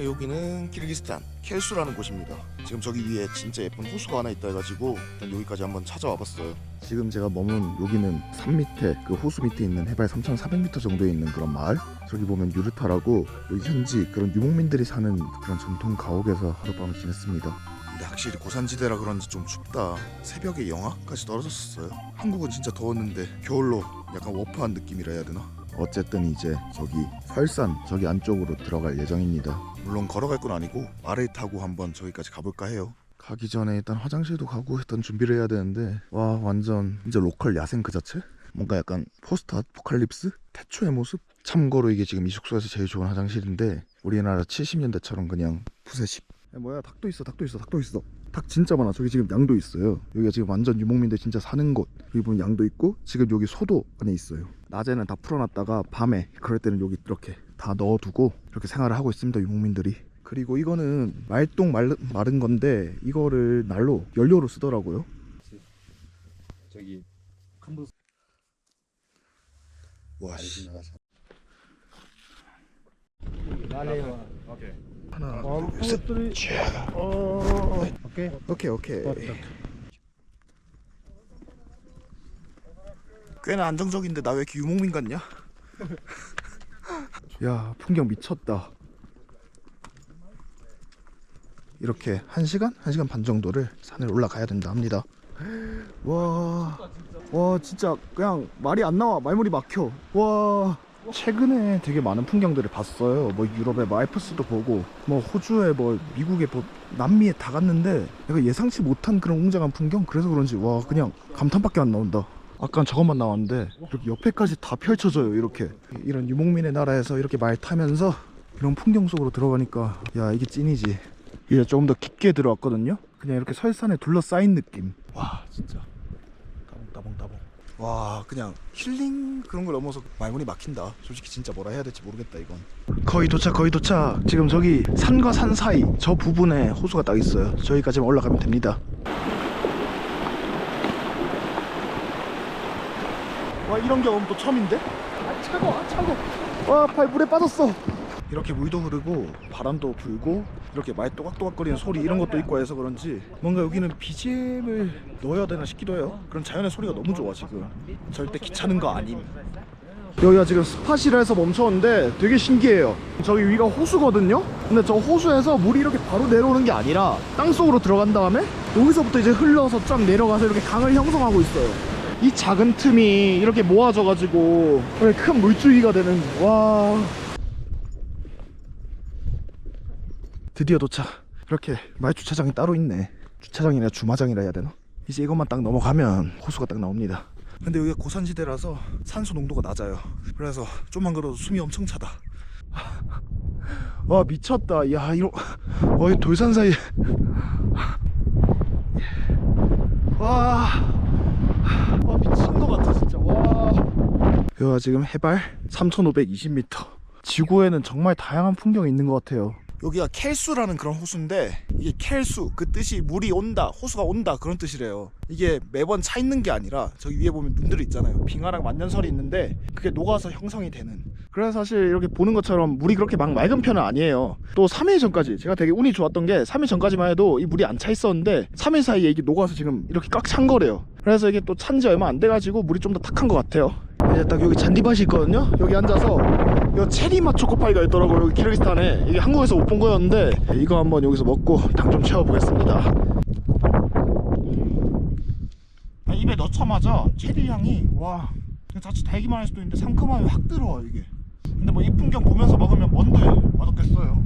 네, 여기는 키르기스탄 켈수라는 곳입니다. 지금 저기 위에 진짜 예쁜 호수가 하나 있다 해가지고 일단 여기까지 한번 찾아와 봤어요. 지금 제가 머문 여기는 산 밑에 그 호수 밑에 있는 해발 3,400m 정도에 있는 그런 마을. 저기 보면 유르타라고 여기 현지 그런 유목민들이 사는 그런 전통 가옥에서 하룻밤을 지냈습니다. 근데 확실히 고산지대라 그런지 좀 춥다. 새벽에 영하까지 떨어졌었어요. 한국은 진짜 더웠는데 겨울로 약간 워프한 느낌이라 해야 되나? 어쨌든 이제 저기 설산 저기 안쪽으로 들어갈 예정입니다. 물론 걸어갈 건 아니고 말을 타고 한번 저기까지 가볼까 해요. 가기 전에 일단 화장실도 가고 일단 준비를 해야 되는데 와 완전 진짜 로컬 야생 그 자체? 뭔가 약간 포스트 아포칼립스? 태초의 모습? 참고로 이게 지금 이 숙소에서 제일 좋은 화장실인데 우리나라 70년대처럼 그냥 푸세식 야, 뭐야 닭도 있어 닭도 있어 닭도 있어 닭 진짜 많아 저기 지금 양도 있어요 여기가 지금 완전 유목민들 진짜 사는 곳 여기 보면 양도 있고 지금 여기 소도 안에 있어요 낮에는 다 풀어놨다가 밤에 그럴 때는 여기 이렇게 다 넣어두고 이렇게 생활을 하고 있습니다 유목민들이. 그리고 이거는 말똥 말, 마른 건데 이거를 날로 연료로 쓰더라고요. 저기 칸부 와씨. 오케이. 하나 All 둘, 셋. four, three. Oh, okay. 오케이 오케이 꽤나 안정적인데 나 왜 이렇게 유목민 같냐? 야 풍경 미쳤다. 이렇게 1시간? 1시간 반 정도를 산을 올라가야 된다 합니다. 와, 와 진짜 그냥 말이 안 나와. 말문이 막혀. 와 최근에 되게 많은 풍경들을 봤어요. 뭐 유럽의 뭐 알프스도 보고 뭐 호주에 뭐 미국에 뭐 남미에 다 갔는데 내가 예상치 못한 그런 웅장한 풍경? 그래서 그런지 와 그냥 감탄밖에 안 나온다 아까 저것만 나왔는데 이렇게 옆에까지 다 펼쳐져요 이렇게. 이런 유목민의 나라에서 이렇게 말 타면서 이런 풍경 속으로 들어가니까 야 이게 찐이지. 이제 조금 더 깊게 들어왔거든요? 그냥 이렇게 설산에 둘러싸인 느낌. 와 진짜. 따봉 따봉 따봉. 와 그냥 힐링 그런 걸 넘어서 말문이 막힌다. 솔직히 진짜 뭐라 해야 될지 모르겠다 이건. 거의 도착 거의 도착. 지금 저기 산과 산 사이 저 부분에 호수가 딱 있어요. 저기까지만 올라가면 됩니다 와 이런 경험 또 처음인데? 아 차고 아 차고. 와발 물에 빠졌어. 이렇게 물도 흐르고 바람도 불고 이렇게 말 또각또각거리는 소리 이런 것도 있고 해서 그런지 뭔가 여기는 BGM을 넣어야 되나 싶기도 해요. 그런 자연의 소리가 너무 좋아 지금. 절대 귀찮은 거 아님. 여기가 지금 스팟이라 해서 멈췄는데 되게 신기해요. 저기 위가 호수거든요? 근데 저 호수에서 물이 이렇게 바로 내려오는 게 아니라 땅속으로 들어간 다음에 여기서부터 이제 흘러서 쫙 내려가서 이렇게 강을 형성하고 있어요 이 작은 틈이 이렇게 모아져 가지고 큰 물줄기가 되는 와. 드디어 도착. 이렇게 말 주차장이 따로 있네. 주차장이 아니라 주마장이라 해야 되나? 이제 이것만 딱 넘어가면 호수가 딱 나옵니다. 근데 여기가 고산지대라서 산소 농도가 낮아요. 그래서 좀만 걸어도 숨이 엄청 차다. 와 미쳤다. 야 이런 와이 돌산 사이에. 와, 와 미친 것 같아 진짜 와 여기가 지금 해발 3520m 지구에는 정말 다양한 풍경이 있는 것 같아요. 여기가 켈수라는 그런 호수인데 이게 켈수 그 뜻이 물이 온다 호수가 온다 그런 뜻이래요. 이게 매번 차 있는 게 아니라 저기 위에 보면 눈들이 있잖아요. 빙하랑 만년설이 있는데 그게 녹아서 형성이 되는. 그래서 사실 이렇게 보는 것처럼 물이 그렇게 막 맑은 편은 아니에요. 또 3일 전까지 제가 되게 운이 좋았던 게 3일 전까지만 해도 이 물이 안 차 있었는데 3일 사이에 이게 녹아서 지금 이렇게 꽉 찬 거래요. 그래서 이게 또 찬 지 얼마 안 돼가지고 물이 좀 더 탁한 것 같아요 이제 딱 여기 잔디밭이 있거든요. 여기 앉아서 이거 체리맛 초코파이가 있더라고요 여기 키르기스탄에. 이게 한국에서 못 본 거였는데 이거 한번 여기서 먹고 당 좀 채워보겠습니다. 아, 입에 넣자마자 체리 향이 와 자칫 달기만 할 수도 있는데 상큼함이 확 들어와 이게. 근데 뭐 이 풍경 보면서 먹으면 뭔데 맛없겠어요?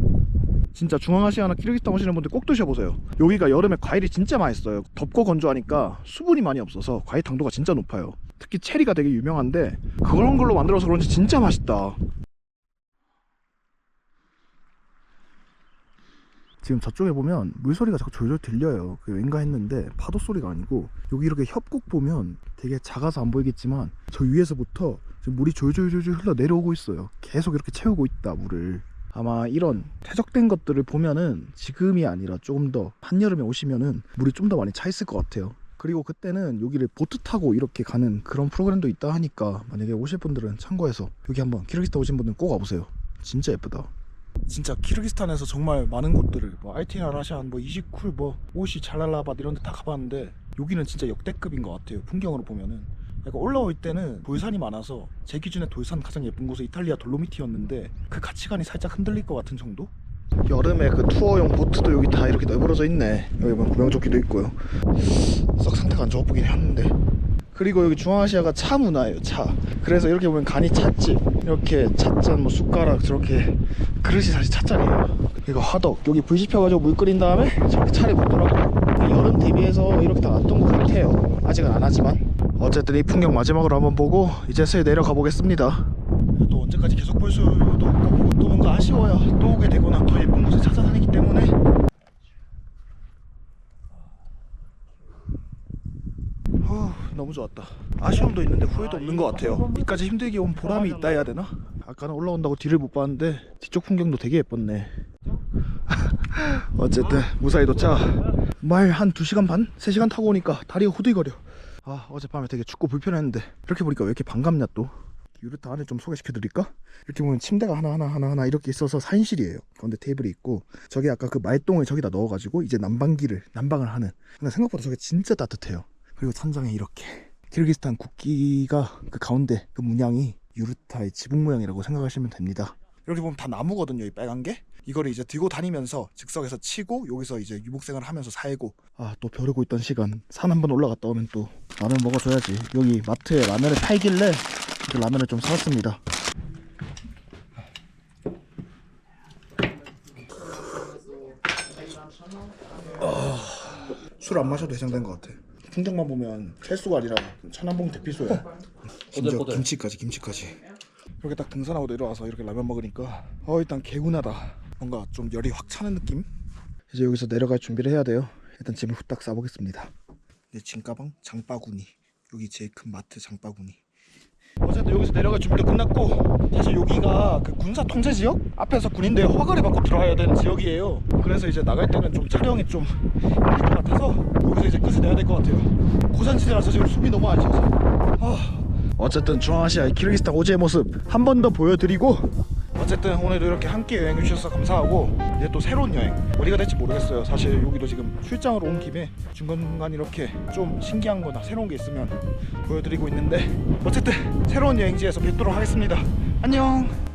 진짜 중앙아시아나 키르기스탄 오시는 분들 꼭 드셔보세요. 여기가 여름에 과일이 진짜 맛있어요. 덥고 건조하니까 수분이 많이 없어서 과일 당도가 진짜 높아요 특히 체리가 되게 유명한데 그런 걸로 만들어서 그런지 진짜 맛있다. 지금 저쪽에 보면 물소리가 자꾸 졸졸 들려요. 왠가 했는데 파도 소리가 아니고 여기 이렇게 협곡 보면 되게 작아서 안 보이겠지만 저 위에서부터 물이 졸졸졸졸 흘러 내려오고 있어요. 계속 이렇게 채우고 있다 물을. 아마 이런 퇴적된 것들을 보면은 지금이 아니라 조금 더 한여름에 오시면은 물이 좀 더 많이 차 있을 것 같아요 그리고 그때는 여기를 보트 타고 이렇게 가는 그런 프로그램도 있다 하니까 만약에 오실 분들은 참고해서 여기 한번 키르기스탄 오신 분들은 꼭 와보세요. 진짜 예쁘다. 진짜 키르기스탄에서 정말 많은 곳들을 뭐 알티나 라샨 뭐 이시쿨 뭐 오시 잘랄라밭 이런 데 다 가봤는데 여기는 진짜 역대급인 것 같아요 풍경으로 보면은. 약간 올라올 때는 돌산이 많아서 제 기준에 돌산 가장 예쁜 곳은 이탈리아 돌로미티였는데 그 가치관이 살짝 흔들릴 것 같은 정도? 여름에 그 투어용 보트도 여기 다 이렇게 널브러져 있네. 여기 보면 구명조끼도 있고요. 썩 상태가 안 좋아 보긴 했는데. 그리고 여기 중앙아시아가 차 문화예요 차. 그래서 이렇게 보면 간이 찻집. 이렇게 찻잔 뭐 숟가락 저렇게 그릇이 사실 찻잔이에요. 이거 화덕. 여기 불 지펴가지고 물 끓인 다음에 저렇게 차를 붓더라고요. 여름 대비해서 이렇게 다 놨던 것 같아요. 아직은 안 하지만. 어쨌든 이 풍경 마지막으로 한번 보고 이제 슬 내려가 보겠습니다 또 언제까지 계속 볼 수도 없고 또 뭔가 아쉬워요 또 오게 되거나 더 예쁜 곳을 찾아 다니기 때문에 후, 너무 좋았다. 아쉬움도 있는데 후회도 없는 것 같아요. 이까지 힘들게 온 보람이 있다 해야 되나? 아까는 올라온다고 뒤를 못 봤는데 뒤쪽 풍경도 되게 예뻤네. 어쨌든 무사히 도착. 말 한 2시간 반? 3시간 타고 오니까 다리가 후들거려. 아 어젯밤에 되게 춥고 불편했는데 이렇게 보니까 왜 이렇게 반갑냐 또. 유르타 안에 좀 소개시켜 드릴까? 이렇게 보면 침대가 하나하나 하나하나 이렇게 있어서 4인실이에요. 가운데 테이블이 있고 저기 아까 그 말똥을 저기다 넣어가지고 이제 난방기를 난방을 하는. 근데 생각보다 저게 진짜 따뜻해요. 그리고 천장에 이렇게 키르기스탄 국기가 그 가운데 그 문양이 유르타의 지붕 모양이라고 생각하시면 됩니다. 이렇게 보면 다 나무거든요, 이 빨간 게. 이거를 이제 들고 다니면서 즉석에서 치고 여기서 이제 유목생활을 하면서 살고 아 또 벼르고 있던 시간 산 한번 올라갔다 오면 또 라면 먹어줘야지 여기 마트에 라면을 팔길래 그 라면을 좀 사왔습니다. 술안 마셔도 해장된 것 같아. 풍경만 보면 헬수가 아니라 천안봉 대피소야. 심지어. 김치까지 김치까지. 이렇게 딱 등산하고 내려와서 이렇게 라면 먹으니까 어 일단 개운하다. 뭔가 좀 열이 확 차는 느낌? 이제 여기서 내려갈 준비를 해야 돼요. 일단 짐을 후딱 싸보겠습니다. 내 짐 가방 장바구니. 여기 제일 큰 마트 장바구니 어쨌든 여기서 내려갈 준비도 끝났고 사실 여기가 그 군사 통제 지역 앞에서 군인들 허가를 받고 들어와야 되는 지역이에요 그래서 이제 나갈 때는 좀 촬영이 좀 힘들 것 같아서 여기서 이제 끝을 내야 될 것 같아요 고산지대라서 지금 숨이 너무 안 쉬어서 아. 어쨌든 중앙아시아의 키르기스탄 오지의 모습 한 번 더 보여드리고 어쨌든 오늘도 이렇게 함께 여행해 주셔서 감사하고 이제 또 새로운 여행. 어디가 될지 모르겠어요. 사실 여기도 지금 출장으로 온 김에 중간중간 이렇게 좀 신기한 거나 새로운 게 있으면 보여드리고 있는데 어쨌든 새로운 여행지에서 뵙도록 하겠습니다. 안녕